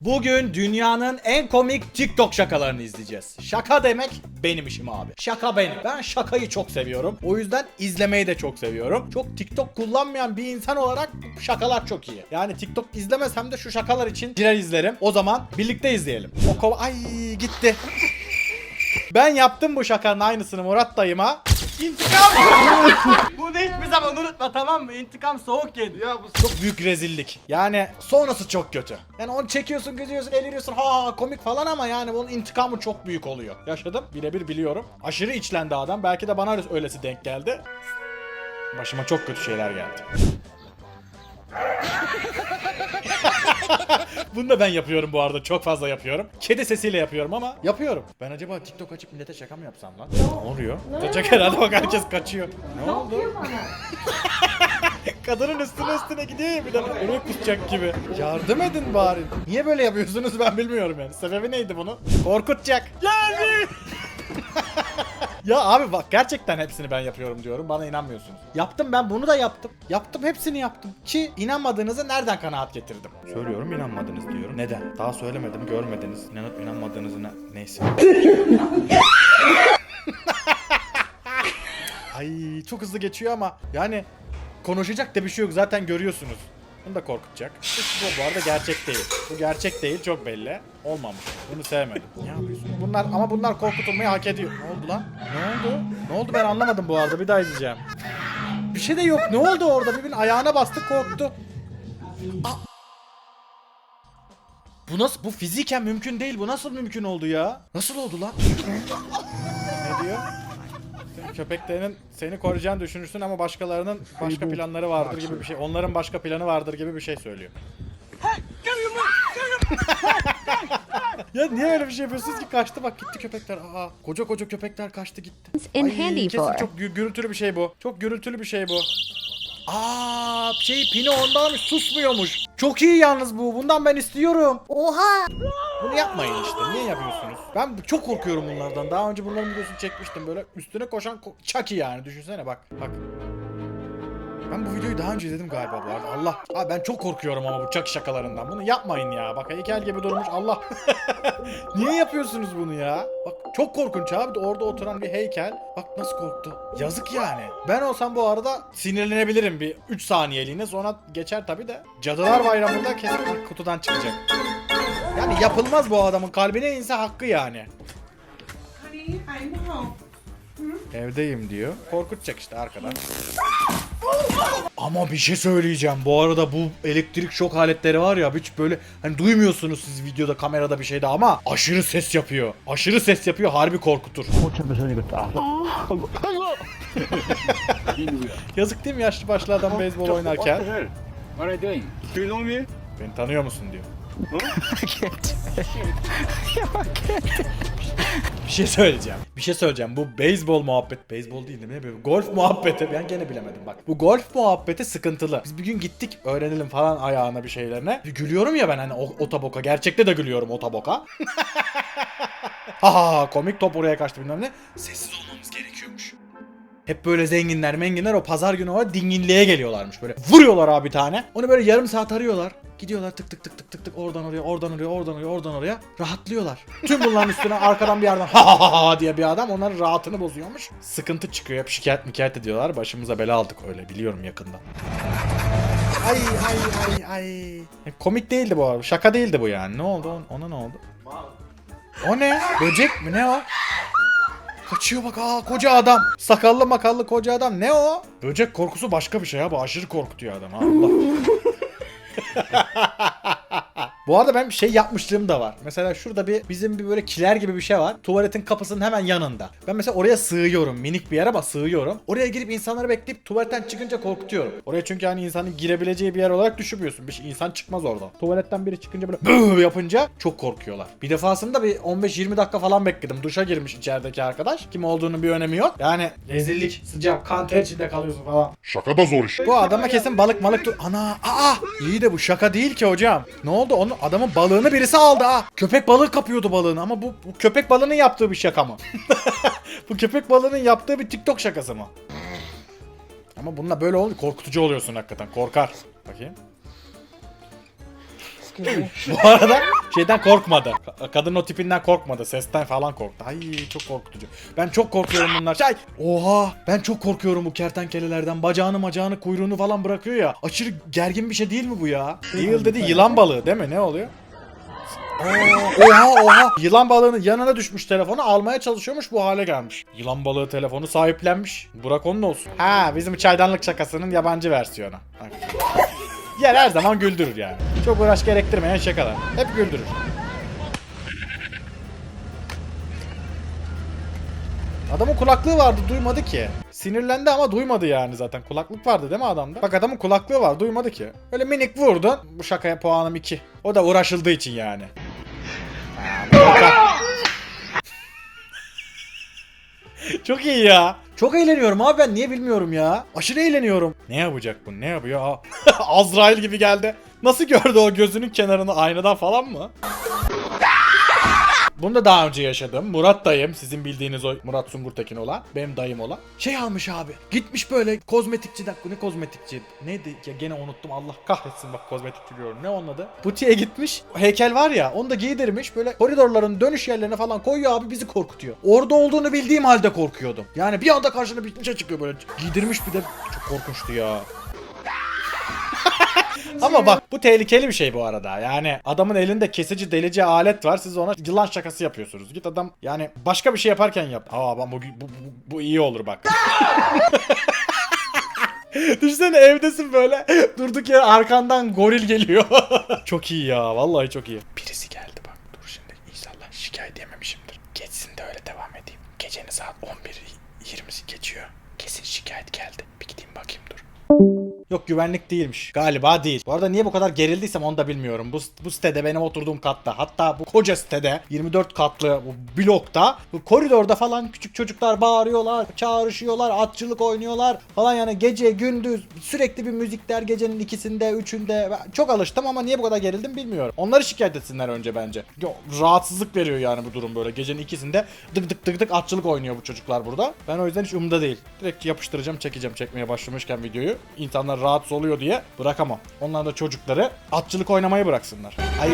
Bugün dünyanın en komik TikTok şakalarını izleyeceğiz. Şaka demek benim işim abi. Şaka benim. Ben şakayı çok seviyorum. O yüzden izlemeyi de çok seviyorum. Çok TikTok kullanmayan bir insan olarak şakalar çok iyi. Yani TikTok izlemesem de şu şakalar için girer izlerim. O zaman birlikte izleyelim. O. Ay gitti. Ben yaptım bu şakanın aynısını Murat dayıma. İntikam! Bunu hiçbir zaman unutma tamam mı? İntikam soğuk yedi. Ya bu Çok büyük rezillik. Yani sonrası çok kötü. Yani onu çekiyorsun, gidiyorsun, eliriyorsun. Ha komik falan ama yani bunun intikamı çok büyük oluyor. Yaşadım. Birebir biliyorum. Aşırı içlendi adam. Belki de bana öylesi denk geldi. Başıma çok kötü şeyler geldi. Bunu da ben yapıyorum bu arada. Çok fazla yapıyorum. Kedi sesiyle yapıyorum ama yapıyorum. Ben acaba TikTok açıp millete şaka mı yapsam lan? Ne oluyor? Kaçacak herhalde bak herkes kaçıyor. Ne oldu? Kadının üstüne üstüne gidiyor ya bir de oraya kusacak gibi. Yardım edin bari. Niye böyle yapıyorsunuz ben bilmiyorum yani. Sebebi neydi bunu? Korkutacak. Geldi. ya abi bak gerçekten hepsini ben yapıyorum diyorum. Bana inanmıyorsunuz. Yaptım ben bunu da yaptım. Yaptım hepsini yaptım. Ki inanmadığınızı nereden kanaat getirdim? Söylüyorum inanmadınız diyorum. Neden? Daha söylemedim görmediniz. İnanıp inanmadığınızı ne... Neyse. Ay çok hızlı geçiyor ama yani konuşacak da bir şey yok zaten görüyorsunuz. Bunu da korkutacak. Bu, bu arada gerçek değil. Bu gerçek değil çok belli. Olmamış. Bunu sevmedim. Ne yapıyorsun? Bunlar ama bunlar korkutulmayı hak ediyor. Ne oldu lan? Ne oldu? Ne oldu ben anlamadım bu arada. Bir daha izleyeceğim. Bir şey de yok. Ne oldu orada? Birbirinin ayağına bastı korktu. Aa! Bu nasıl? Bu fiziken mümkün değil. Bu nasıl mümkün oldu ya? Nasıl oldu lan? ne diyor? Köpeklerinin seni koruyacağını düşünürsün ama başkalarının başka planları vardır gibi bir şey. Onların başka planı vardır gibi bir şey söylüyor. ya niye öyle bir şey yapıyorsunuz ki? Kaçtı bak gitti köpekler. Aa, koca koca köpekler kaçtı gitti. in Ay, handy kesin for. çok gü- gürültülü bir şey bu. Çok gürültülü bir şey bu. Aa, şey pini ondanmış susmuyormuş. Çok iyi yalnız bu. Bundan ben istiyorum. Oha! Bunu yapmayın işte. Niye yapıyorsunuz? Ben çok korkuyorum bunlardan. Daha önce bunların videosunu çekmiştim. Böyle üstüne koşan ko- Chucky yani. Düşünsene bak. Bak. Ben bu videoyu daha önce izledim galiba bu arada. Allah. Abi ben çok korkuyorum ama bu Chucky şakalarından. Bunu yapmayın ya. Bak heykel gibi durmuş. Allah. Niye yapıyorsunuz bunu ya? Bak çok korkunç abi. Orada oturan bir heykel. Bak nasıl korktu. Yazık yani. Ben olsam bu arada sinirlenebilirim bir 3 saniyeliğine. Sonra geçer tabi de. Cadılar Bayramı'nda kesin kutudan çıkacak. Yani yapılmaz bu adamın kalbine inse hakkı yani. Home. Evdeyim diyor. Korkutacak işte arkadan. Ama bir şey söyleyeceğim. Bu arada bu elektrik şok aletleri var ya hiç böyle hani duymuyorsunuz siz videoda kamerada bir şeyde ama aşırı ses yapıyor. Aşırı ses yapıyor harbi korkutur. Yazık değil mi yaşlı başlı adam beyzbol oynarken? What the hell? What are you doing? Do you know me? Beni tanıyor musun diyor. Bir şey söyleyeceğim. Bir şey söyleyeceğim. Bu beyzbol muhabbet, beyzbol değil değil mi? Golf muhabbeti. Ben gene bilemedim bak. Bu golf muhabbeti sıkıntılı. Biz bir gün gittik öğrenelim falan ayağına bir şeylerine. Gülüyorum ya ben hani o, o taboka. Gerçekte de gülüyorum o taboka. ha ha ha komik top oraya kaçtı bilmem ne. Sessiz olmamız. Hep böyle zenginler menginler o pazar günü o dinginliğe geliyorlarmış böyle. Vuruyorlar abi tane. Onu böyle yarım saat arıyorlar. Gidiyorlar tık tık tık tık tık tık oradan oraya oradan oraya oradan oraya oradan oraya rahatlıyorlar. Tüm bunların üstüne arkadan bir yerden ha ha ha ha diye bir adam onların rahatını bozuyormuş. Sıkıntı çıkıyor hep şikayet mikayet ediyorlar. Başımıza bela aldık öyle biliyorum yakından. Ay ay ay ay. E, Komik değildi bu arada. Şaka değildi bu yani. Ne oldu? Ona ne oldu? O ne? Böcek mi? Ne o? Kaçıyor bak aa koca adam. Sakallı makallı koca adam. Ne o? Böcek korkusu başka bir şey abi. Aşırı korkutuyor adam. ha, Allah. Bu arada ben bir şey yapmışlığım da var. Mesela şurada bir bizim bir böyle kiler gibi bir şey var. Tuvaletin kapısının hemen yanında. Ben mesela oraya sığıyorum. Minik bir yer ama sığıyorum. Oraya girip insanları bekleyip tuvaletten çıkınca korkutuyorum. Oraya çünkü hani insanın girebileceği bir yer olarak düşünmüyorsun. Bir şey, insan çıkmaz oradan. Tuvaletten biri çıkınca böyle yapınca çok korkuyorlar. Bir defasında bir 15-20 dakika falan bekledim. Duşa girmiş içerideki arkadaş. Kim olduğunun bir önemi yok. Yani rezillik, sıcak, kan ter içinde kalıyorsun falan. Şaka da zor iş. Bu adama kesin balık malık tut. Ana aa iyi de bu şaka değil ki hocam. Ne oldu onun adamın balığını birisi aldı ha. Köpek balığı kapıyordu balığını ama bu, bu köpek balığının yaptığı bir şaka mı? bu köpek balığının yaptığı bir TikTok şakası mı? Ama bununla böyle olunca korkutucu oluyorsun hakikaten. Korkar. Bakayım. Bu arada şeyden korkmadı. Ka- Kadının o tipinden korkmadı. Sesten falan korktu. Ay çok korkutucu. Ben çok korkuyorum bunlar. Şey, oha ben çok korkuyorum bu kertenkelelerden. Bacağını macağını kuyruğunu falan bırakıyor ya. Aşırı gergin bir şey değil mi bu ya? Eel dedi yılan balığı değil mi? Ne oluyor? Oha oha. Yılan balığının yanına düşmüş telefonu almaya çalışıyormuş bu hale gelmiş. Yılan balığı telefonu sahiplenmiş. Burak onun olsun. Ha bizim çaydanlık şakasının yabancı versiyonu. Yer her zaman güldürür yani. Çok uğraş gerektirmeyen şakalar. Hep güldürür. Adamın kulaklığı vardı duymadı ki. Sinirlendi ama duymadı yani zaten. Kulaklık vardı değil mi adamda? Bak adamın kulaklığı var duymadı ki. Öyle minik vurdun. Bu şakaya puanım 2. O da uğraşıldığı için yani. Ha, Çok iyi ya. Çok eğleniyorum abi ben niye bilmiyorum ya. Aşırı eğleniyorum. Ne yapacak bu? Ne yapıyor? Azrail gibi geldi. Nasıl gördü o gözünün kenarını aynadan falan mı? Bunu da daha önce yaşadım. Murat dayım, sizin bildiğiniz o Murat Sungurtekin olan, benim dayım olan. Şey almış abi. Gitmiş böyle kozmetikçiden, ne kozmetikçi? Neydi ya gene unuttum Allah kahretsin bak kozmetikçi diyorum. Ne onun adı? Butiğe gitmiş. Heykel var ya onu da giydirmiş. Böyle koridorların dönüş yerlerine falan koyuyor abi bizi korkutuyor. Orada olduğunu bildiğim halde korkuyordum. Yani bir anda karşına bir şey çıkıyor böyle. Giydirmiş bir de çok korkunçtu ya. Ama bak bu tehlikeli bir şey bu arada. Yani adamın elinde kesici delici alet var. Siz ona yılan şakası yapıyorsunuz. Git adam yani başka bir şey yaparken yap. Aa ben bu, bu, bu, bu iyi olur bak. Düşünsene evdesin böyle durduk yere arkandan goril geliyor. çok iyi ya vallahi çok iyi. Birisi geldi bak dur şimdi inşallah şikayet yememişimdir. Geçsin de öyle devam edeyim. Gecenin saat 11.20'si geçiyor. Kesin şikayet geldi. Bir gideyim bakayım dur. Yok güvenlik değilmiş. Galiba değil. Bu arada niye bu kadar gerildiysem onu da bilmiyorum. Bu, bu sitede benim oturduğum katta hatta bu koca sitede 24 katlı bu blokta bu koridorda falan küçük çocuklar bağırıyorlar, çağrışıyorlar, atçılık oynuyorlar falan yani gece gündüz sürekli bir müzikler gecenin ikisinde, üçünde. Çok alıştım ama niye bu kadar gerildim bilmiyorum. Onları şikayet etsinler önce bence. Yo, rahatsızlık veriyor yani bu durum böyle. Gecenin ikisinde dık dık dık dık atçılık oynuyor bu çocuklar burada. Ben o yüzden hiç umda değil. Direkt yapıştıracağım, çekeceğim çekmeye başlamışken videoyu. İnsanlar rahatsız oluyor diye bırakamam. Onlar da çocukları atçılık oynamayı bıraksınlar. Ay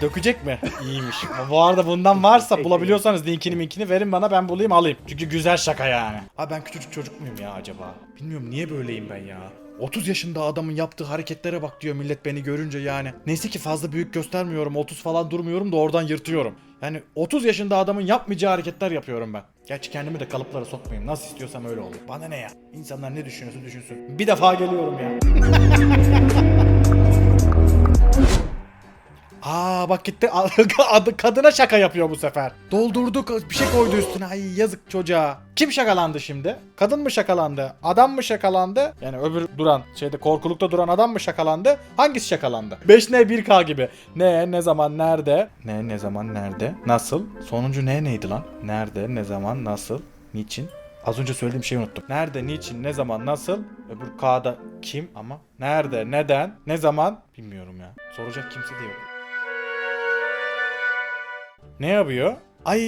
dökecek mi? İyiymiş. Bu arada bundan varsa bulabiliyorsanız linkini minkini verin bana ben bulayım alayım. Çünkü güzel şaka yani. Abi ben küçücük çocuk muyum ya acaba? Bilmiyorum niye böyleyim ben ya. 30 yaşında adamın yaptığı hareketlere bak diyor millet beni görünce yani. Neyse ki fazla büyük göstermiyorum 30 falan durmuyorum da oradan yırtıyorum. Yani 30 yaşında adamın yapmayacağı hareketler yapıyorum ben. Gerçi kendimi de kalıplara sokmayayım. Nasıl istiyorsam öyle olur. Bana ne ya? İnsanlar ne düşünüyorsa düşünsün. Bir defa geliyorum ya. Aa bak gitti Adı- kadına şaka yapıyor bu sefer. Doldurdu bir şey koydu üstüne. Ay yazık çocuğa. Kim şakalandı şimdi? Kadın mı şakalandı? Adam mı şakalandı? Yani öbür duran şeyde korkulukta duran adam mı şakalandı? Hangisi şakalandı? 5N 1K gibi. Ne ne zaman nerede? Ne ne zaman nerede? Nasıl? Sonuncu ne neydi lan? Nerede ne zaman nasıl? Niçin? Az önce söylediğim şeyi unuttum. Nerede, niçin, ne zaman, nasıl? Öbür K'da kim ama? Nerede, neden, ne zaman? Bilmiyorum ya. Soracak kimse de yok. Ne yapıyor? Ay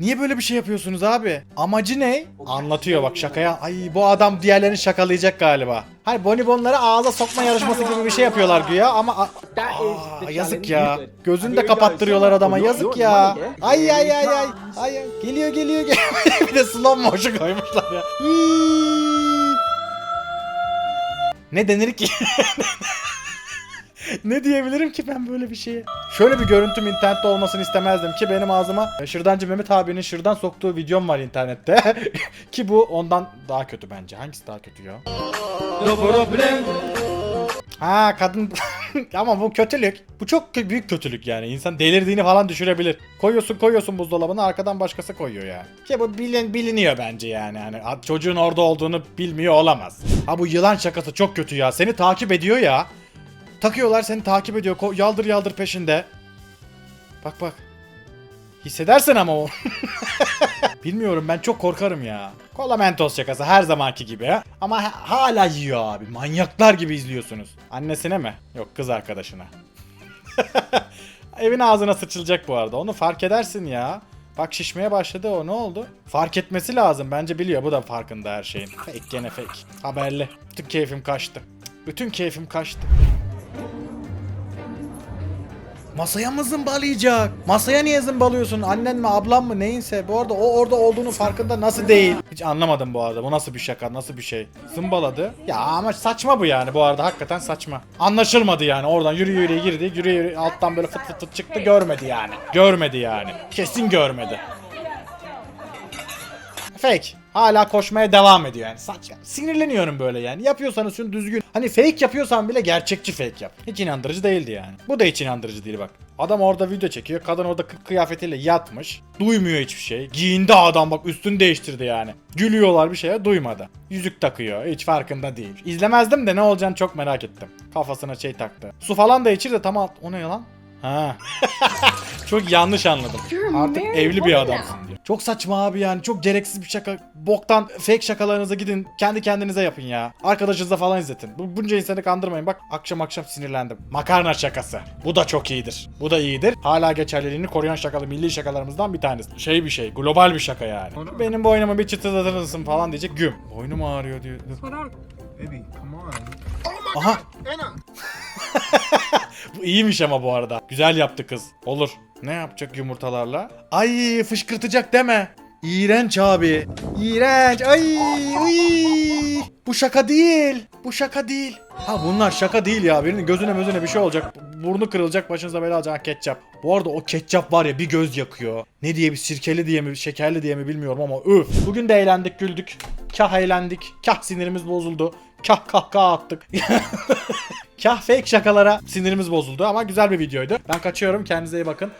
niye böyle bir şey yapıyorsunuz abi? Amacı ne? Anlatıyor bak şakaya. Ay bu adam diğerlerini şakalayacak galiba. Hayır bonibonları ağza sokma yarışması gibi bir şey yapıyorlar güya ama Aa, yazık ya. Gözünü de kapattırıyorlar adama yazık ya. Ay ay ay ay. Ay ay. Geliyor geliyor geliyor. bir de slow motion koymuşlar ya. Ne denir ki? ne diyebilirim ki ben böyle bir şeye? Şöyle bir görüntüm internette olmasını istemezdim ki benim ağzıma e, Şırdancı Mehmet abinin şırdan soktuğu videom var internette. ki bu ondan daha kötü bence. Hangisi daha kötü ya? Ha kadın ama bu kötülük. Bu çok büyük kötülük yani. İnsan delirdiğini falan düşürebilir. Koyuyorsun koyuyorsun buzdolabına arkadan başkası koyuyor yani. Ki bu bilin, biliniyor bence yani. A- çocuğun orada olduğunu bilmiyor olamaz. Ha bu yılan şakası çok kötü ya. Seni takip ediyor ya. Takıyorlar seni takip ediyor. Ko- yaldır yaldır peşinde. Bak bak. Hissedersin ama o. Bilmiyorum ben çok korkarım ya. Kola mentos şakası her zamanki gibi. Ama ha- hala yiyor abi. Manyaklar gibi izliyorsunuz. Annesine mi? Yok kız arkadaşına. Evin ağzına sıçılacak bu arada. Onu fark edersin ya. Bak şişmeye başladı o ne oldu? Fark etmesi lazım. Bence biliyor bu da farkında her şeyin. Fake gene fake. Haberli. Bütün keyfim kaçtı. Bütün keyfim kaçtı. Masaya mı zımbalayacak? Masaya niye zımbalıyorsun? Annen mi ablan mı neyinse. Bu arada o orada olduğunu farkında nasıl değil? Hiç anlamadım bu arada. Bu nasıl bir şaka? Nasıl bir şey? Zımbaladı. Ya ama saçma bu yani bu arada. Hakikaten saçma. Anlaşılmadı yani. Oradan yürü yürü girdi. Yürü yürü alttan böyle fıt fıt fıt çıktı. Görmedi yani. Görmedi yani. Kesin görmedi. Fake. Hala koşmaya devam ediyor yani. Saç. Sinirleniyorum böyle yani. Yapıyorsanız şunu düzgün. Hani fake yapıyorsan bile gerçekçi fake yap. Hiç inandırıcı değildi yani. Bu da hiç inandırıcı değil bak. Adam orada video çekiyor. Kadın orada kı- kıyafetiyle yatmış. Duymuyor hiçbir şey. Giyindi adam bak üstünü değiştirdi yani. Gülüyorlar bir şeye duymadı. Yüzük takıyor. Hiç farkında değil. İzlemezdim de ne olacağını çok merak ettim. Kafasına şey taktı. Su falan da içir de tamam. O ne lan? Ha. çok yanlış anladım. Artık evli bir adamsın diyor. Çok saçma abi yani. Çok gereksiz bir şaka. Boktan fake şakalarınıza gidin. Kendi kendinize yapın ya. Arkadaşınıza falan izletin. Bu, bunca insanı kandırmayın. Bak akşam akşam sinirlendim. Makarna şakası. Bu da çok iyidir. Bu da iyidir. Hala geçerliliğini koruyan şakalı milli şakalarımızdan bir tanesi. Şey bir şey. Global bir şaka yani. Benim boynumu bir mısın falan diyecek. Güm. Boynum ağrıyor diyor. Hold on. Baby, come on. Aha. bu iyiymiş ama bu arada. Güzel yaptı kız. Olur. Ne yapacak yumurtalarla? Ay fışkırtacak deme. İğrenç abi. İğrenç. Ay. uy. Bu şaka değil. Bu şaka değil. Ha bunlar şaka değil ya. Birinin gözüne gözüne bir şey olacak. Burnu kırılacak başınıza bela alacak Ha, ketçap. Bu arada o ketçap var ya bir göz yakıyor. Ne diye bir sirkeli diye mi şekerli diye mi bilmiyorum ama öf. Bugün de eğlendik güldük. Kah eğlendik. Kah sinirimiz bozuldu kah kahkaha attık. kah fake şakalara sinirimiz bozuldu ama güzel bir videoydu. Ben kaçıyorum. Kendinize iyi bakın.